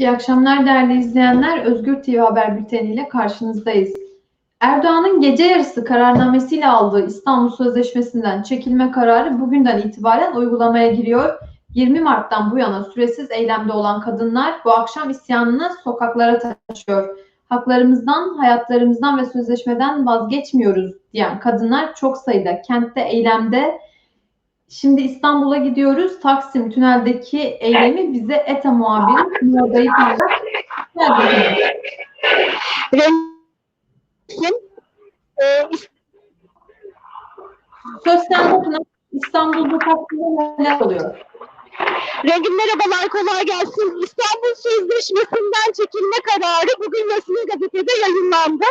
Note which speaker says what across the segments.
Speaker 1: İyi akşamlar değerli izleyenler. Özgür TV Haber Bülteni ile karşınızdayız. Erdoğan'ın gece yarısı kararnamesiyle aldığı İstanbul Sözleşmesi'nden çekilme kararı bugünden itibaren uygulamaya giriyor. 20 Mart'tan bu yana süresiz eylemde olan kadınlar bu akşam isyanını sokaklara taşıyor. Haklarımızdan, hayatlarımızdan ve sözleşmeden vazgeçmiyoruz diyen kadınlar çok sayıda kentte eylemde. Şimdi İstanbul'a gidiyoruz. Taksim tüneldeki eylemi bize ETA muhabiri Nurdayı
Speaker 2: e,
Speaker 1: Söz sende. İstanbul'da Taksim'de neler oluyor?
Speaker 2: Rengin merhabalar kolay gelsin. İstanbul Sözleşmesi'nden çekilme kararı bugün resmi gazetede yayınlandı.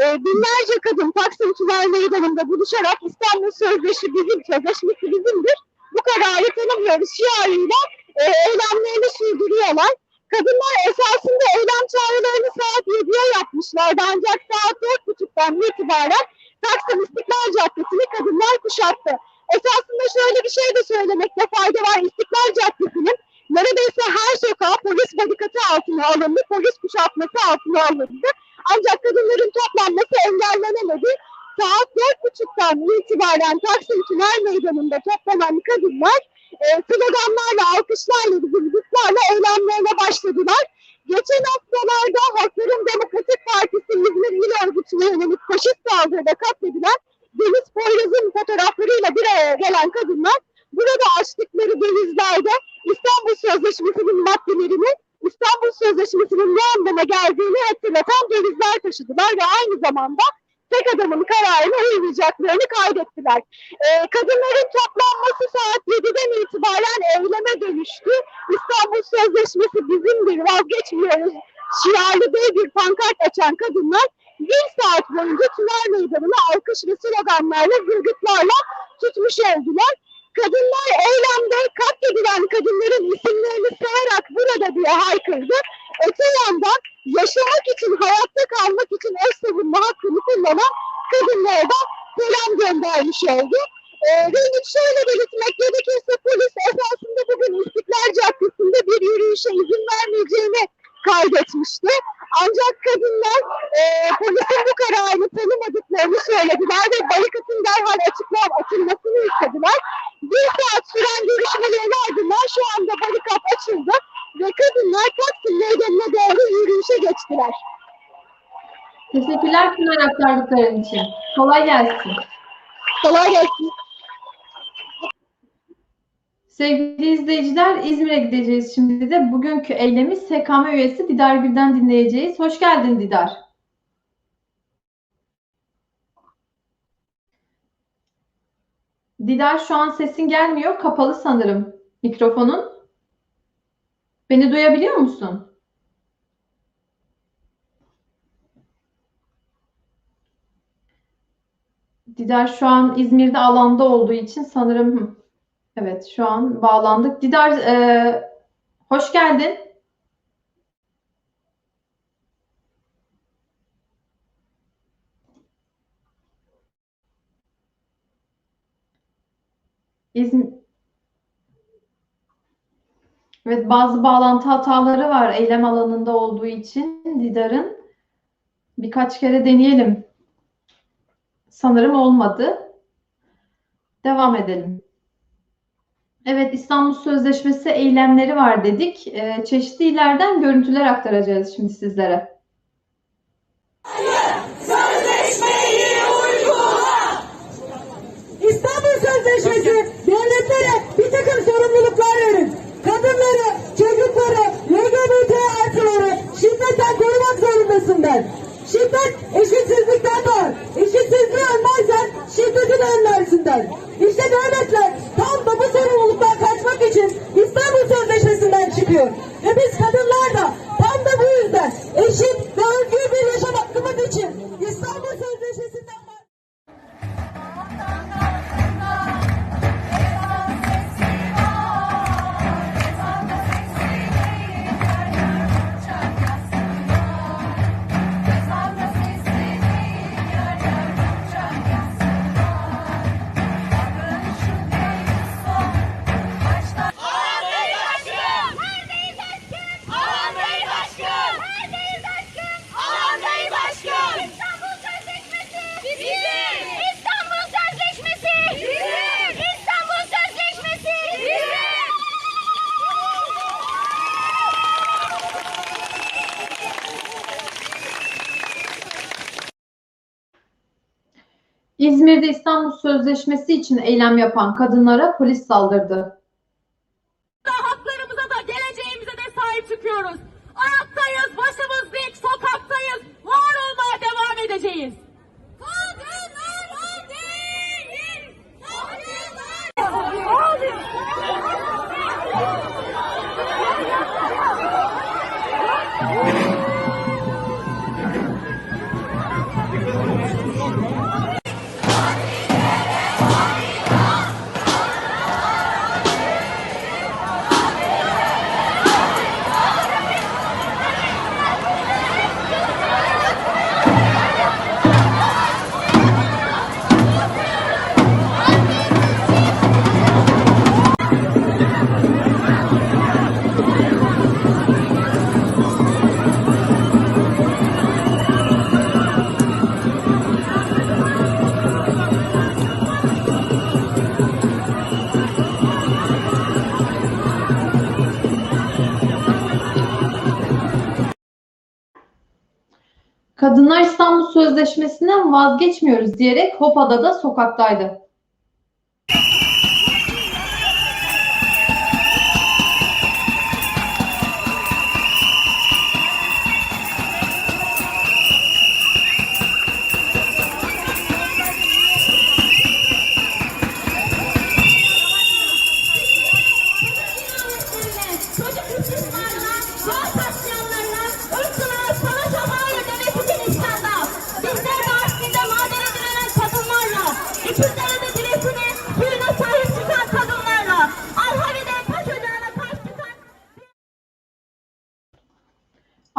Speaker 2: E, binlerce kadın Taksim Tünel Meydanı'nda buluşarak İstanbul Sözleşmesi bizim, sözleşmesi bizimdir. Bu kararı tanımıyoruz şiarıyla e, eylemlerini sürdürüyorlar. Kadınlar esasında eylem çağrılarını saat 7'ye yapmışlardı ancak saat 4.30'dan itibaren Taksim İstiklal Caddesi'ni kadınlar kuşattı. Esasında şöyle bir şey de söylemekte fayda var. İstiklal Caddesi'nin neredeyse her sokağı polis barikatı altına alındı, polis kuşatması altına alındı. Ancak kadınların toplanması engellenemedi. Saat 4.30'dan itibaren Taksim Tünel Meydanı'nda toplanan kadınlar e, sloganlarla, alkışlarla, zıplarla eylemlerine başladılar. Geçen haftalarda Halkların Demokratik Partisi İzmir İl Örgütü'ne yönelik faşist saldırıda katledilen Deniz Poyraz'ın fotoğraflarıyla bir araya gelen kadınlar burada açtıkları denizlerde İstanbul Sözleşmesi'nin maddelerini İstanbul Sözleşmesi'nin ne anlama geldiğini hatırlatan denizler taşıdılar ve aynı zamanda tek adamın kararına uymayacaklarını kaydettiler. Ee, kadınların toplanması saat 7'den itibaren eyleme dönüştü. İstanbul Sözleşmesi bizimdir, vazgeçmiyoruz şiarlı dev bir pankart açan kadınlar bir saat boyunca tünel meydanını alkış ve sloganlarla, zırgıtlarla tutmuş oldular. Kadınlar eylemde katledilen kadınların isimlerini sayarak burada diye haykırdı. Öte yandan yaşamak için, hayatta kalmak için öz savunma hakkını kullanan kadınlara da selam göndermiş oldu. Ee, Rengin şöyle belirtmek gerekirse polis esasında bugün İstiklal Caddesi'nde bir yürüyüşe izin vermeyeceğini kaydetmişti. Ancak kadınlar e, polisin bu kararını tanımadıklarını söylediler ve barikatın derhal açıklam açılmasını istediler. Bir saat süren görüşmelerin ardından şu anda barikat açıldı ve kadınlar Taksim Meydanı'na doğru yürüyüşe geçtiler.
Speaker 1: Teşekkürler Pınar aktardıkların için. Kolay gelsin.
Speaker 2: Kolay gelsin.
Speaker 1: Sevgili izleyiciler İzmir'e gideceğiz şimdi de. Bugünkü eylemi SKM üyesi Didar Gül'den dinleyeceğiz. Hoş geldin Didar. Didar şu an sesin gelmiyor. Kapalı sanırım mikrofonun. Beni duyabiliyor musun? Didar şu an İzmir'de alanda olduğu için sanırım evet şu an bağlandık. Didar e, hoş geldin. İzmir Evet bazı bağlantı hataları var eylem alanında olduğu için Didar'ın. Birkaç kere deneyelim. Sanırım olmadı. Devam edelim. Evet İstanbul Sözleşmesi eylemleri var dedik. Ee, çeşitli illerden görüntüler aktaracağız şimdi sizlere.
Speaker 3: Der. Şiddet eşitsizlikten doğar. Eşitsizliği önlersen şiddeti de önlersin der. İşte devletler tam da bu sorumluluktan kaçmak için İstanbul Sözleşmesi'nden çıkıyor.
Speaker 1: Sözleşmesi için eylem yapan kadınlara polis saldırdı.
Speaker 4: haklarımıza da geleceğimize de sahip çıkıyoruz. Ayaktayız, başımız dik, sokaktayız. Var olmaya devam edeceğiz.
Speaker 1: Sözleşmesi'nden vazgeçmiyoruz diyerek Hopa'da da sokaktaydı.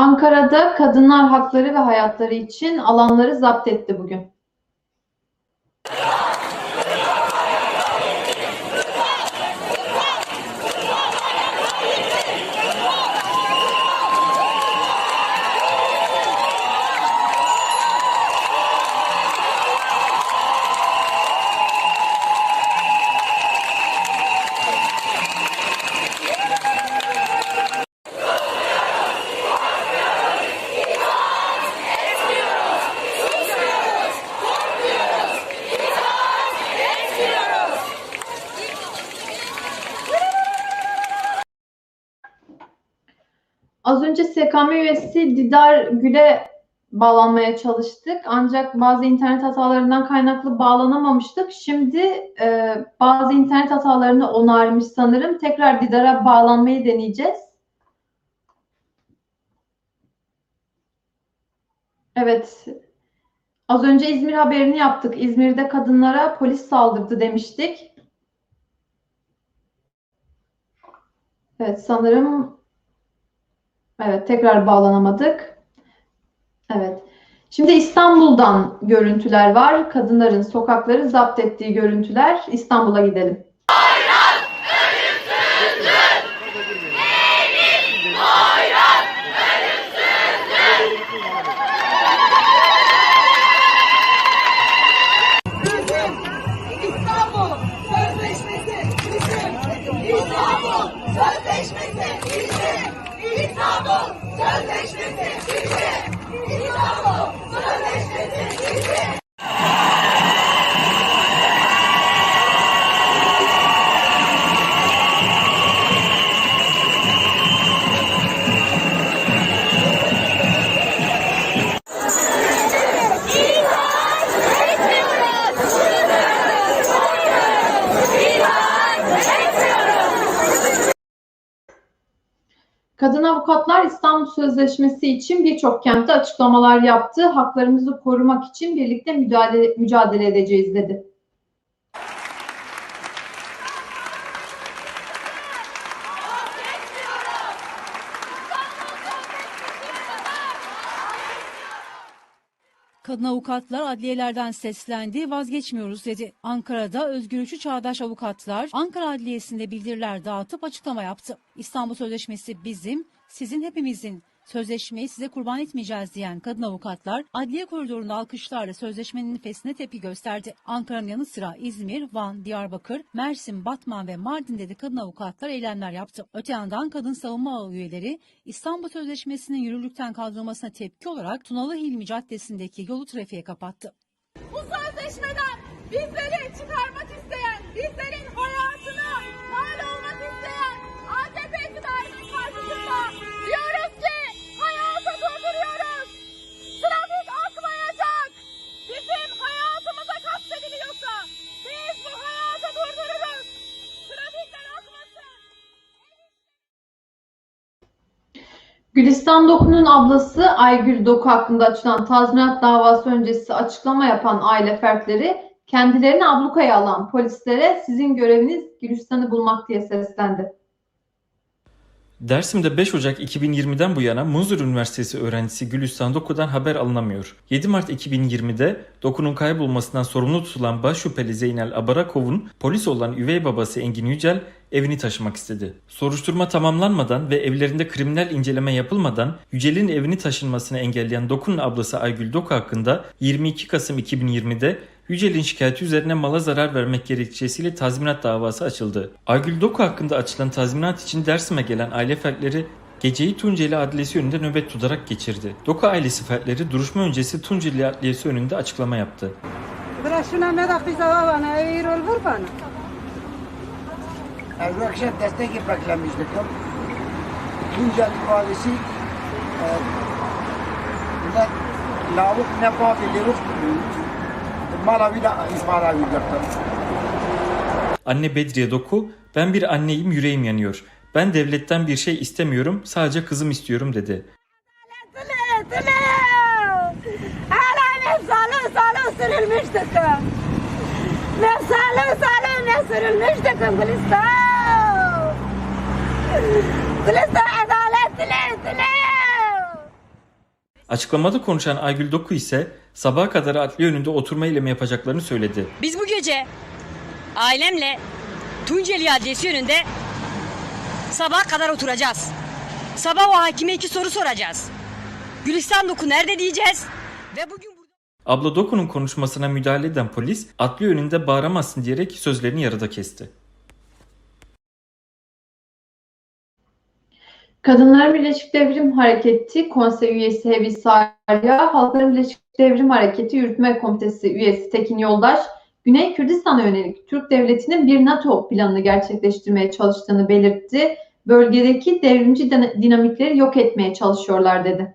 Speaker 1: Ankara'da kadınlar hakları ve hayatları için alanları zapt etti bugün. Az önce SKM üyesi Didar Gül'e bağlanmaya çalıştık. Ancak bazı internet hatalarından kaynaklı bağlanamamıştık. Şimdi e, bazı internet hatalarını onarmış sanırım. Tekrar Didar'a bağlanmayı deneyeceğiz. Evet. Az önce İzmir haberini yaptık. İzmir'de kadınlara polis saldırdı demiştik. Evet sanırım Evet, tekrar bağlanamadık. Evet. Şimdi İstanbul'dan görüntüler var. Kadınların sokakları zapt ettiği görüntüler. İstanbul'a gidelim.
Speaker 3: İstanbul Sözleşmesi
Speaker 1: Kadın avukatlar İstanbul Sözleşmesi için birçok kentte açıklamalar yaptı. Haklarımızı korumak için birlikte mücadele, mücadele edeceğiz dedi.
Speaker 5: Kadın avukatlar adliyelerden seslendi, vazgeçmiyoruz dedi. Ankara'da özgürlükçü çağdaş avukatlar Ankara Adliyesi'nde bildiriler dağıtıp açıklama yaptı. İstanbul Sözleşmesi bizim, sizin hepimizin. Sözleşmeyi size kurban etmeyeceğiz diyen kadın avukatlar adliye koridorunda alkışlarla sözleşmenin nefesine tepki gösterdi. Ankara'nın yanı sıra İzmir, Van, Diyarbakır, Mersin, Batman ve Mardin'de de kadın avukatlar eylemler yaptı. Öte yandan kadın savunma üyeleri İstanbul Sözleşmesi'nin yürürlükten kaldırılmasına tepki olarak Tunalı Hilmi Caddesi'ndeki yolu trafiğe kapattı.
Speaker 4: Bu sözleşme
Speaker 6: çelişmeden bizleri çıkarmak isteyen, bizlerin
Speaker 1: Gülistan Doku'nun ablası Aygül Doku hakkında açılan tazminat davası öncesi açıklama yapan aile fertleri kendilerini ablukaya alan polislere sizin göreviniz Gülistan'ı bulmak diye seslendi.
Speaker 7: Dersim'de 5 Ocak 2020'den bu yana Muzur Üniversitesi öğrencisi Gülistan Doku'dan haber alınamıyor. 7 Mart 2020'de Doku'nun kaybolmasından sorumlu tutulan baş şüpheli Zeynel Abarakov'un polis olan üvey babası Engin Yücel evini taşımak istedi. Soruşturma tamamlanmadan ve evlerinde kriminal inceleme yapılmadan Yücel'in evini taşınmasını engelleyen Doku'nun ablası Aygül Doku hakkında 22 Kasım 2020'de Yücel'in şikayeti üzerine mala zarar vermek gerekçesiyle tazminat davası açıldı. Aygül Doku hakkında açılan tazminat için Dersim'e gelen aile fertleri geceyi Tunceli Adliyesi önünde nöbet tutarak geçirdi. Doku ailesi fertleri duruşma öncesi Tunceli Adliyesi önünde açıklama yaptı.
Speaker 8: Bıraşına ne dakika bana, eğir ol vur bana.
Speaker 9: Bu akşam destek beklemiştik. Tunceli valisi e, ne lavuk ne papiliruk malavi de ifade edecektir.
Speaker 7: Anne Bedriye Doku, ben bir anneyim yüreğim yanıyor. Ben devletten bir şey istemiyorum, sadece kızım istiyorum dedi.
Speaker 6: Salı sürülmüştü kız. Mefsalı salı ne sürülmüştü kız Gülistan. Gülistan adalet tülü, tülü.
Speaker 7: Açıklamada konuşan Aygül Doku ise sabaha kadar adliye önünde oturma eylemi yapacaklarını söyledi.
Speaker 10: Biz bu gece ailemle Tunceli Adliyesi önünde sabaha kadar oturacağız. Sabah o hakime iki soru soracağız. Gülistan Doku nerede diyeceğiz? Ve bugün burada...
Speaker 7: Abla Doku'nun konuşmasına müdahale eden polis adliye önünde bağıramazsın diyerek sözlerini yarıda kesti.
Speaker 1: Kadınların Birleşik Devrim Hareketi Konsey üyesi Hevi Sarya, Halkların Birleşik Devrim Hareketi Yürütme Komitesi üyesi Tekin Yoldaş, Güney Kürdistan'a yönelik Türk Devleti'nin bir NATO planını gerçekleştirmeye çalıştığını belirtti. Bölgedeki devrimci din- dinamikleri yok etmeye çalışıyorlar dedi.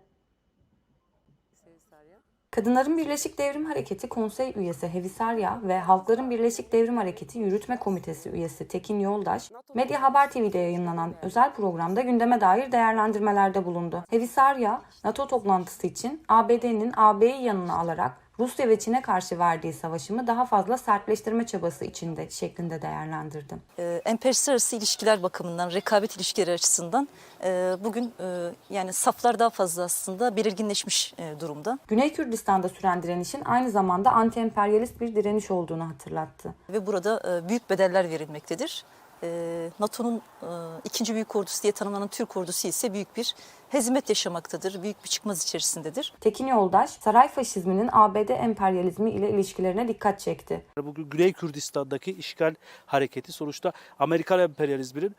Speaker 11: Kadınların Birleşik Devrim Hareketi Konsey üyesi Hevisarya ve Halkların Birleşik Devrim Hareketi Yürütme Komitesi üyesi Tekin Yoldaş, Medya Haber TV'de yayınlanan özel programda gündeme dair değerlendirmelerde bulundu. Hevisarya, NATO toplantısı için ABD'nin AB'yi yanına alarak Rusya ve Çin'e karşı verdiği savaşımı daha fazla sertleştirme çabası içinde şeklinde değerlendirdi.
Speaker 12: e, emperyalist arası ilişkiler bakımından, rekabet ilişkileri açısından e, bugün e, yani saflar daha fazla aslında belirginleşmiş e, durumda.
Speaker 11: Güney Kürdistan'da süren direnişin aynı zamanda anti-emperyalist bir direniş olduğunu hatırlattı.
Speaker 12: Ve burada e, büyük bedeller verilmektedir. E, NATO'nun e, ikinci büyük ordusu diye tanımlanan Türk ordusu ise büyük bir hezimet yaşamaktadır, büyük bir çıkmaz içerisindedir.
Speaker 11: Tekin Yoldaş, saray faşizminin ABD emperyalizmi ile ilişkilerine dikkat çekti.
Speaker 13: Bugün Güney Kürdistan'daki işgal hareketi sonuçta Amerikan emperyalizminin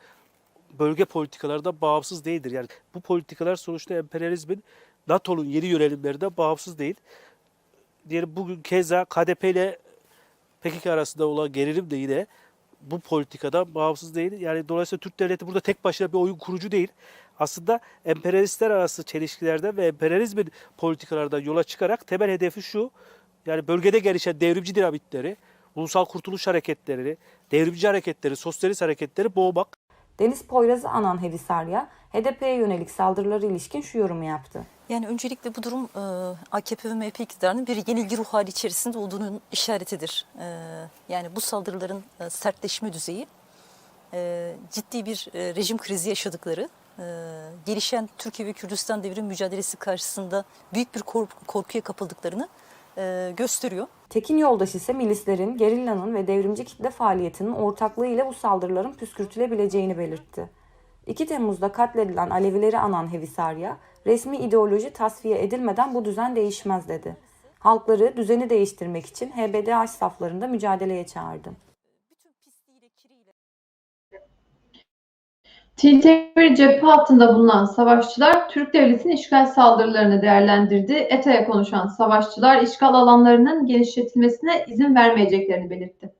Speaker 13: bölge politikalarından bağımsız değildir. Yani bu politikalar sonuçta emperyalizmin NATO'nun yeni yönelimlerinden bağımsız değil. Diyelim bugün keza KDP ile PKK arasında olan gerilim de yine bu politikadan bağımsız değil. Yani dolayısıyla Türk devleti burada tek başına bir oyun kurucu değil. Aslında emperyalistler arası çelişkilerden ve emperyalizmin politikalardan yola çıkarak temel hedefi şu. Yani bölgede gelişen devrimci dinamikleri, ulusal kurtuluş hareketleri, devrimci hareketleri, sosyalist hareketleri boğmak.
Speaker 11: Deniz Poyraz'ı anan Hevisarya, HDP'ye yönelik saldırılara ilişkin şu yorumu yaptı.
Speaker 12: Yani öncelikle bu durum e, AKP ve MHP iktidarının bir yenilgi ruh hali içerisinde olduğunun işaretidir. E, yani bu saldırıların e, sertleşme düzeyi, ciddi bir rejim krizi yaşadıkları, gelişen Türkiye ve Kürdistan devrim mücadelesi karşısında büyük bir kork- korkuya kapıldıklarını gösteriyor.
Speaker 11: Tekin Yoldaş ise milislerin, gerillanın ve devrimci kitle faaliyetinin ortaklığı ile bu saldırıların püskürtülebileceğini belirtti. 2 Temmuz'da katledilen Alevileri anan Hevisarya, resmi ideoloji tasfiye edilmeden bu düzen değişmez dedi. Halkları düzeni değiştirmek için HBDH saflarında mücadeleye çağırdı.
Speaker 1: Tiltemir cephe hattında bulunan savaşçılar Türk Devleti'nin işgal saldırılarını değerlendirdi. ETA'ya konuşan savaşçılar işgal alanlarının genişletilmesine izin vermeyeceklerini belirtti.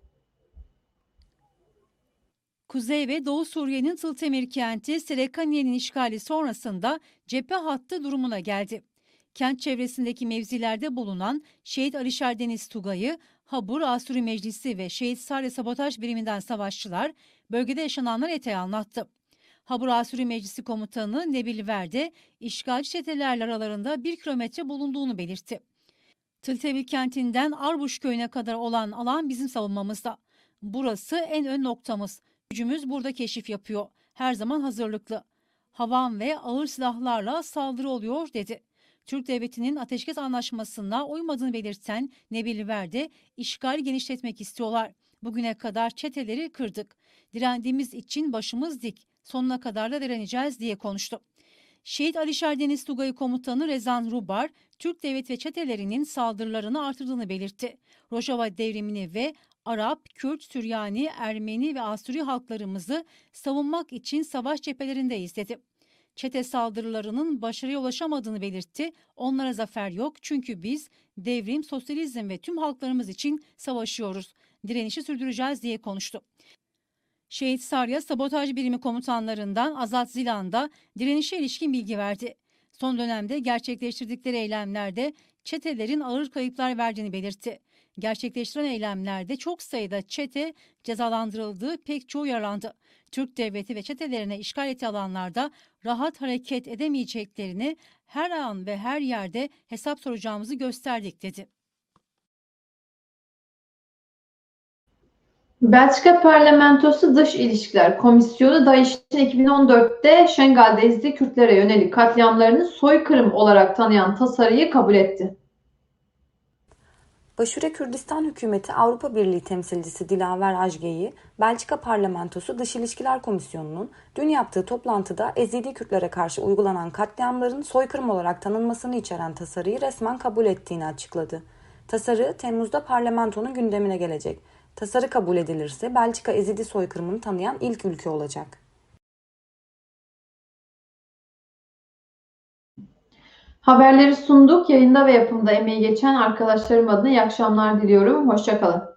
Speaker 5: Kuzey ve Doğu Suriye'nin Tıltemir kenti Serekaniye'nin işgali sonrasında cephe hattı durumuna geldi. Kent çevresindeki mevzilerde bulunan Şehit Alişer Deniz Tugay'ı, Habur Asuri Meclisi ve Şehit Sarı Sabotaj Biriminden savaşçılar bölgede yaşananlar ETA'ya anlattı. Habur Asuri Meclisi Komutanı Nebil Verde, işgalci çetelerle aralarında bir kilometre bulunduğunu belirtti. Tıltevil kentinden Arbuş köyüne kadar olan alan bizim savunmamızda. Burası en ön noktamız. Gücümüz burada keşif yapıyor. Her zaman hazırlıklı. Havan ve ağır silahlarla saldırı oluyor dedi. Türk Devleti'nin ateşkes anlaşmasına uymadığını belirten Nebil Verde, işgali genişletmek istiyorlar. Bugüne kadar çeteleri kırdık. Direndiğimiz için başımız dik. Sonuna kadar da direneceğiz diye konuştu. Şehit Alişer Deniz Tugayı Komutanı Rezan Rubar, Türk devlet ve çetelerinin saldırılarını artırdığını belirtti. Rojava devrimini ve Arap, Kürt, Süryani, Ermeni ve Asuri halklarımızı savunmak için savaş cephelerindeyiz dedi. Çete saldırılarının başarıya ulaşamadığını belirtti. Onlara zafer yok çünkü biz devrim, sosyalizm ve tüm halklarımız için savaşıyoruz. Direnişi sürdüreceğiz diye konuştu. Şehit Sarya Sabotaj Birimi komutanlarından Azat Zilan da direnişe ilişkin bilgi verdi. Son dönemde gerçekleştirdikleri eylemlerde çetelerin ağır kayıplar verdiğini belirtti. Gerçekleştiren eylemlerde çok sayıda çete cezalandırıldığı pek çoğu yaralandı. Türk devleti ve çetelerine işgal ettiği alanlarda rahat hareket edemeyeceklerini her an ve her yerde hesap soracağımızı gösterdik dedi.
Speaker 1: Belçika Parlamentosu Dış İlişkiler Komisyonu DAEŞ'in 2014'te Şengal'de Kürtlere yönelik katliamlarını soykırım olarak tanıyan tasarıyı kabul etti.
Speaker 11: Başure Kürdistan hükümeti Avrupa Birliği temsilcisi Dilaver Ajge'yi Belçika Parlamentosu Dış İlişkiler Komisyonu'nun dün yaptığı toplantıda Ezidi Kürtlere karşı uygulanan katliamların soykırım olarak tanınmasını içeren tasarıyı resmen kabul ettiğini açıkladı. Tasarı Temmuz'da parlamentonun gündemine gelecek. Tasarı kabul edilirse Belçika Ezidi soykırımını tanıyan ilk ülke olacak.
Speaker 1: Haberleri sunduk. Yayında ve yapımda emeği geçen arkadaşlarım adına iyi akşamlar diliyorum. Hoşçakalın.